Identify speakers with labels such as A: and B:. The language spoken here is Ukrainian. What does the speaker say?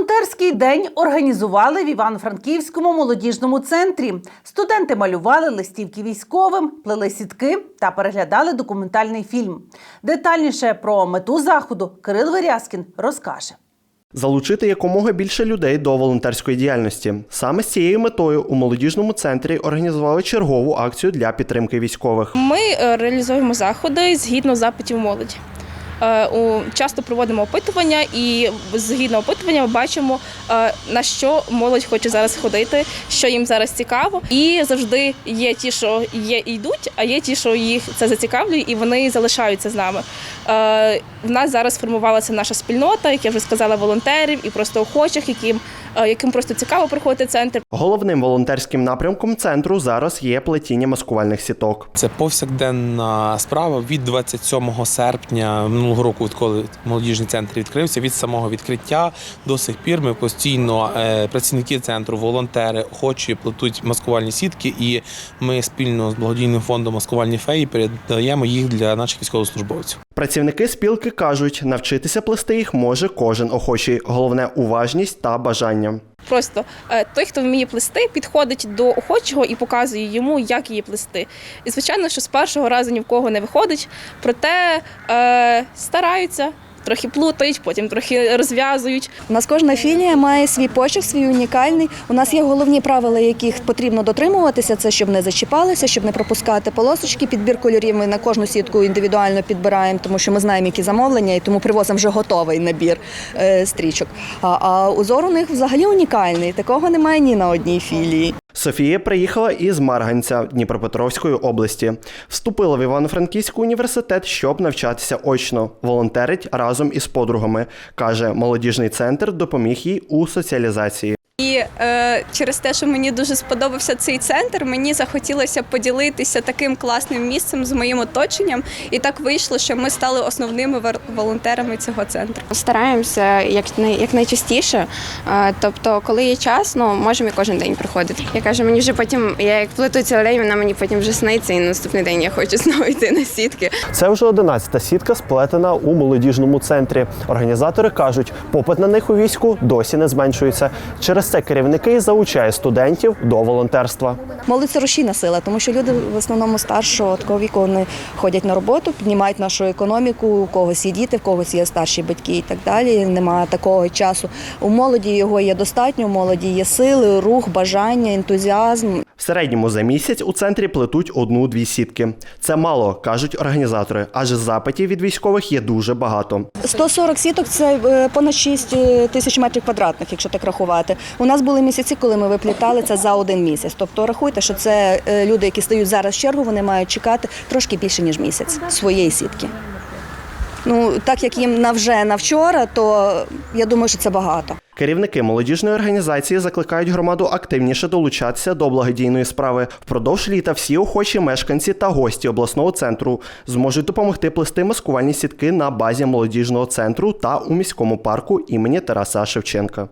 A: Волонтерський день організували в Івано-Франківському молодіжному центрі. Студенти малювали листівки військовим, плели сітки та переглядали документальний фільм. Детальніше про мету заходу Кирил Верязкін розкаже.
B: Залучити якомога більше людей до волонтерської діяльності. Саме з цією метою у молодіжному центрі організували чергову акцію для підтримки військових.
C: Ми е, реалізуємо заходи згідно запитів молоді. Е, Часто проводимо опитування, і згідно опитування ми бачимо, е, на що молодь хоче зараз ходити, що їм зараз цікаво. І завжди є ті, що є і йдуть, а є ті, що їх це зацікавлює, і вони залишаються з нами. Е, В нас зараз формувалася наша спільнота, як я вже сказала, волонтерів і просто охочих, яким, яким просто цікаво приходити в центр.
B: Головним волонтерським напрямком центру зараз є плетіння маскувальних сіток.
D: Це повсякденна справа від 27 серпня минулого року, відколи молодіжний центр відкрився. Від самого відкриття до сих пір ми постійно е, працівники центру, волонтери, охочі плетуть маскувальні сітки, і ми спільно з благодійним фондом маскувальні феї передаємо їх для наших військовослужбовців.
B: Працівники спілки кажуть, навчитися плести їх може кожен охочий. Головне уважність та бажання.
C: Просто е, той, хто вміє плести, підходить до охочого і показує йому, як її плести. І звичайно, що з першого разу ні в кого не виходить, проте е, стараються. Трохи плутають, потім трохи розв'язують.
E: У нас кожна філія має свій почерк, свій унікальний. У нас є головні правила, яких потрібно дотримуватися. Це щоб не зачіпалися, щоб не пропускати полосочки. Підбір кольорів ми на кожну сітку індивідуально підбираємо, тому що ми знаємо, які замовлення, і тому привозимо вже готовий набір е, стрічок. А, а узор у них взагалі унікальний. Такого немає ні на одній філії.
B: Софія приїхала із Марганця Дніпропетровської області. Вступила в Івано-Франківський університет, щоб навчатися очно. Волонтерить разом із подругами. каже, молодіжний центр допоміг їй у соціалізації.
F: І е, через те, що мені дуже сподобався цей центр, мені захотілося поділитися таким класним місцем з моїм оточенням. І так вийшло, що ми стали основними волонтерами цього центру.
G: Стараємося як най- як найчастіше. Е, Тобто, коли є час, ну можемо і кожен день приходити. Я кажу, мені вже потім, я як плету цілий день, вона мені потім вже сниться, і наступний день я хочу знову йти на сітки.
B: Це вже 11-та сітка сплетена у молодіжному центрі. Організатори кажуть, попит на них у війську досі не зменшується. Через це керівники заучає студентів до волонтерства.
E: Молодь рушійна сила, тому що люди в основному старшого такого віку вони ходять на роботу, піднімають нашу економіку. У когось є діти, в когось є старші батьки і так далі. Немає такого часу. У молоді його є достатньо. У молоді є сили, рух, бажання, ентузіазм.
B: В середньому за місяць у центрі плетуть одну-дві сітки. Це мало, кажуть організатори, адже запитів від військових є дуже багато.
E: 140 сіток це е, понад 6 тисяч метрів квадратних, якщо так рахувати. У нас були місяці, коли ми виплітали це за один місяць. Тобто рахуйте, що це е, люди, які стають зараз в чергу, вони мають чекати трошки більше ніж місяць своєї сітки. Ну так як їм на вже на вчора, то я думаю, що це багато.
B: Керівники молодіжної організації закликають громаду активніше долучатися до благодійної справи. Впродовж літа всі охочі мешканці та гості обласного центру зможуть допомогти плести маскувальні сітки на базі молодіжного центру та у міському парку імені Тараса Шевченка.